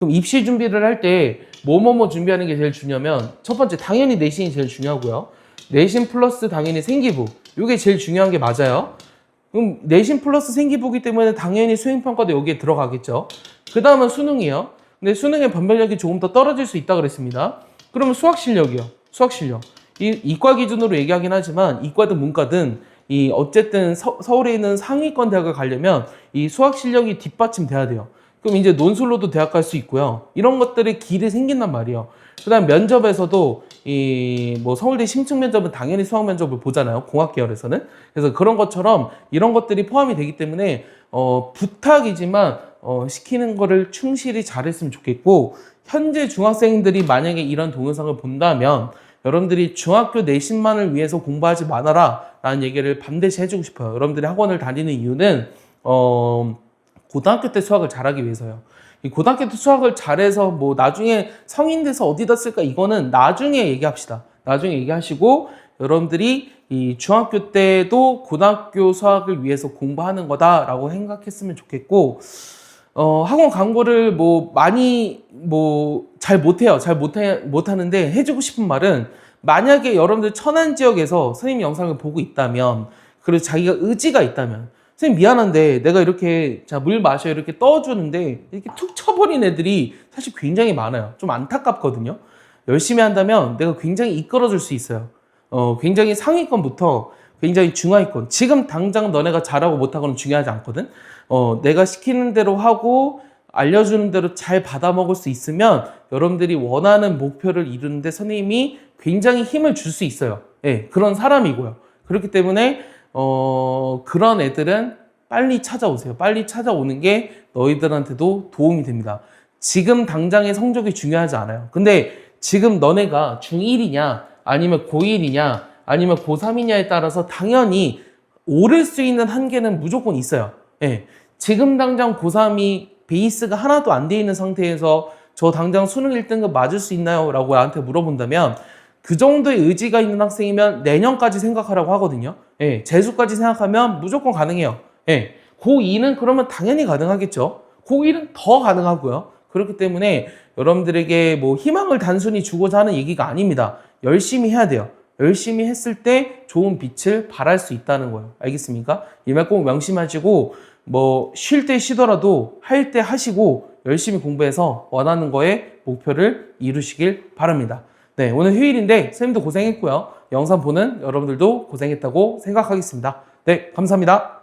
그럼 입시 준비를 할 때 뭐뭐뭐 준비하는 게 제일 중요하면 첫 번째 당연히 내신이 제일 중요하고요. 내신 플러스 당연히 생기부. 이게 제일 중요한 게 맞아요. 그럼 내신 플러스 생기부기 때문에 당연히 수행평가도 여기에 들어가겠죠. 그 다음은 수능이요. 근데 수능의 변별력이 조금 더 떨어질 수 있다 그랬습니다. 그러면 수학 실력이요. 수학 실력. 이 이과 기준으로 얘기하긴 하지만 이과든 문과든 이 어쨌든 서, 서울에 있는 상위권 대학을 가려면 이 수학 실력이 뒷받침돼야 돼요. 그럼 이제 논술로도 대학 갈 수 있고요. 이런 것들이 길이 생긴단 말이에요. 그다음 면접에서도 이 뭐 서울대 심층 면접은 당연히 수학 면접을 보잖아요. 공학 계열에서는. 그래서 그런 것처럼 이런 것들이 포함이 되기 때문에 어 부탁이지만 어 시키는 거를 충실히 잘했으면 좋겠고 현재 중학생들이 만약에 이런 동영상을 본다면 여러분들이 중학교 내신만을 위해서 공부하지 말아라 라는 얘기를 반드시 해주고 싶어요. 여러분들이 학원을 다니는 이유는 어 고등학교 때 수학을 잘하기 위해서요. 이 고등학교 때 수학을 잘해서 뭐 나중에 성인 돼서 어디다 쓸까 이거는 나중에 얘기합시다. 나중에 얘기하시고 여러분들이 이 중학교 때도 고등학교 수학을 위해서 공부하는 거다라고 생각했으면 좋겠고 어, 학원 광고를 뭐 많이 뭐 잘 못해요. 잘 못해 못하는데 해주고 싶은 말은 만약에 여러분들 천안 지역에서 선생님 영상을 보고 있다면 그리고 자기가 의지가 있다면 선생님 미안한데 내가 이렇게 자 물 마셔 이렇게 떠주는데 이렇게 툭 쳐버린 애들이 사실 굉장히 많아요. 좀 안타깝거든요. 열심히 한다면 내가 굉장히 이끌어줄 수 있어요. 어, 굉장히 상위권부터 굉장히 중하위권. 지금 당장 너네가 잘하고 못하고는 중요하지 않거든. 어, 내가 시키는 대로 하고 알려주는 대로 잘 받아 먹을 수 있으면 여러분들이 원하는 목표를 이루는데 선생님이 굉장히 힘을 줄 수 있어요. 예, 그런 사람이고요. 그렇기 때문에 어, 그런 애들은 빨리 찾아오세요. 빨리 찾아오는 게 너희들한테도 도움이 됩니다. 지금 당장의 성적이 중요하지 않아요. 근데 지금 너네가 중1이냐, 아니면 고1이냐, 아니면 고3이냐에 따라서 당연히 오를 수 있는 한계는 무조건 있어요. 예. 지금 당장 고3이 베이스가 하나도 안 돼 있는 상태에서 저 당장 수능 1등급 맞을 수 있나요? 라고 나한테 물어본다면 그 정도의 의지가 있는 학생이면 내년까지 생각하라고 하거든요. 예, 재수까지 생각하면 무조건 가능해요. 예, 고2는 그러면 당연히 가능하겠죠. 고1은 더 가능하고요. 그렇기 때문에 여러분들에게 뭐 희망을 단순히 주고자 하는 얘기가 아닙니다. 열심히 해야 돼요. 열심히 했을 때 좋은 빛을 발할 수 있다는 거예요. 알겠습니까? 이 말 꼭 명심하시고 뭐 쉴 때 쉬더라도 할 때 하시고 열심히 공부해서 원하는 거에 목표를 이루시길 바랍니다. 네, 오늘 휴일인데 선생님도 고생했고요. 영상 보는 여러분들도 고생했다고 생각하겠습니다. 네, 감사합니다.